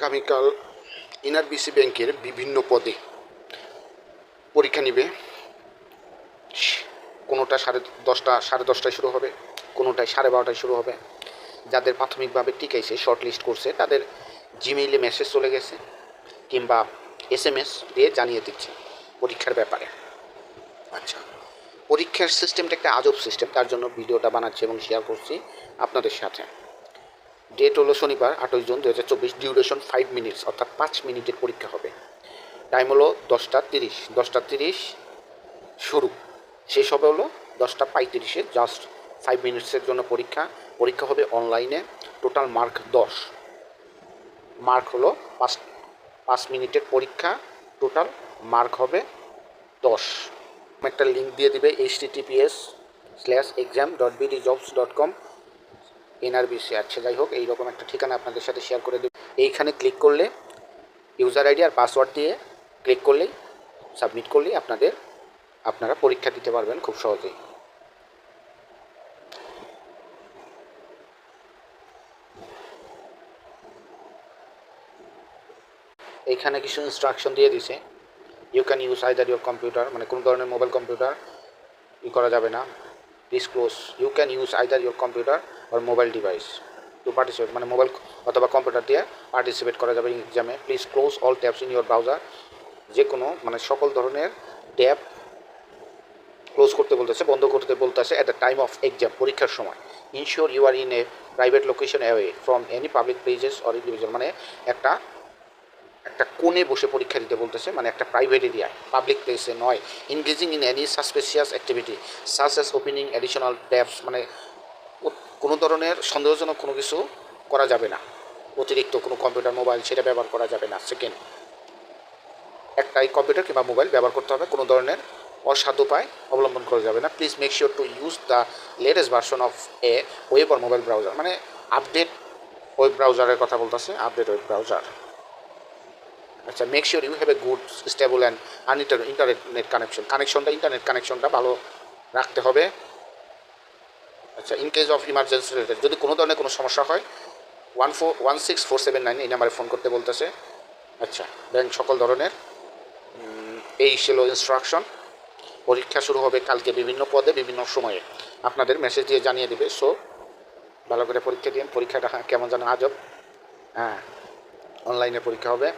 আগামীকাল এনআরবিসি ব্যাংকের বিভিন্ন পদে পরীক্ষা নিবে। কোনোটা সাড়ে দশটা, সাড়ে দশটায় শুরু হবে, কোনোটায় সাড়ে বারোটায় শুরু হবে। যাদের প্রাথমিকভাবে টিকাইছে শর্ট লিস্ট করছে, তাদের জিমেইলে মেসেজ চলে গেছে কিংবা এস এম এস দিয়ে জানিয়ে দিচ্ছে পরীক্ষার ব্যাপারে। আচ্ছা পরীক্ষার সিস্টেমটা একটা আজব সিস্টেম তার জন্য ভিডিওটা বানাচ্ছি এবং শেয়ার করছি আপনাদের সাথে। ডেট হলো শনিবার আটই জুন দু হাজার চব্বিশ ডিউরেশন ফাইভ মিনিটস অর্থাৎ পাঁচ মিনিটের পরীক্ষা হবে। টাইম হলো দশটা তিরিশ দশটা তিরিশ শুরু। শেষ হবে হলো দশটা পঁয়ত্রিশে জাস্ট ফাইভ মিনিটসের জন্য পরীক্ষা। পরীক্ষা হবে অনলাইনে টোটাল মার্ক দশ। মার্ক হলো পাঁচ পাঁচ মিনিটের পরীক্ষা টোটাল মার্ক হবে দশ। একটা লিঙ্ক দিয়ে দিবে H slash exam dot BD jobs dot com NRBC আচ্ছা যাই হোক, এইরকম একটা ঠিকানা আপনাদের সাথে শেয়ার করে দেব। এইখানে ক্লিক করলে ইউজার আইডি আর পাসওয়ার্ড দিয়ে ক্লিক করলেই সাবমিট করলেই আপনাদের, আপনারা পরীক্ষা দিতে পারবেন খুব সহজেই। এইখানে কিছু ইনস্ট্রাকশন দিয়ে দিছে। You can use either your computer মানে কোনো ধরনের মোবাইল কম্পিউটার ই করা যাবে না। Please close you can use either your computer R mobile device to participate মানে মোবাইল অথবা কম্পিউটার দিয়ে পার্টিসিপেট করা যাবে এক্সামে please close all tabs in your browser যে কোনো মানে সকল ধরনের ট্যাব ক্লোজ করতে বলতেছে, বন্ধ করতে বলতেছে at the time of exam পরীক্ষার সময়। Ensure you are in a private location away from any public places or individual মানে একটা একটা কোণে বসে পরীক্ষা দিতে বলতেছে মানে একটা প্রাইভেট এরিয়ায় পাবলিক প্লেসে নয় engaging in any suspicious activity such as opening additional tabs মানে কোনো ধরনের সন্দেহজনক কোনো কিছু করা যাবে না। অতিরিক্ত কোনো কম্পিউটার মোবাইল সেটা ব্যবহার করা যাবে না। সেকেন্ড একটাই কম্পিউটার কিংবা মোবাইল ব্যবহার করতে হবে, কোনো ধরনের অসাধু উপায় অবলম্বন করা যাবে না। Please make sure to use the latest version of a web or mobile browser মানে আপডেট ওয়েব ব্রাউজারের কথা বলতেছে আপডেট ওয়েব ব্রাউজার আচ্ছা make sure you have a good stable and uninterrupted internet connection কানেকশনটা ইন্টারনেট কানেকশনটা ভালো রাখতে হবে। আচ্ছা in case of emergency related যদি কোনো ধরনের কোনো সমস্যা হয় one four one six four seven nine এই নাম্বারে ফোন করতে বলতেছে। আচ্ছা দেন সকল ধরনের এই ছিল ইনস্ট্রাকশন পরীক্ষা শুরু হবে কালকে বিভিন্ন পদে বিভিন্ন সময়ে। আপনাদের মেসেজ দিয়ে জানিয়ে দেবে। সো ভালো করে পরীক্ষা দিন পরীক্ষাটা হ্যাঁ, কেমন যেন আজব। হ্যাঁ অনলাইনে পরীক্ষা হবে।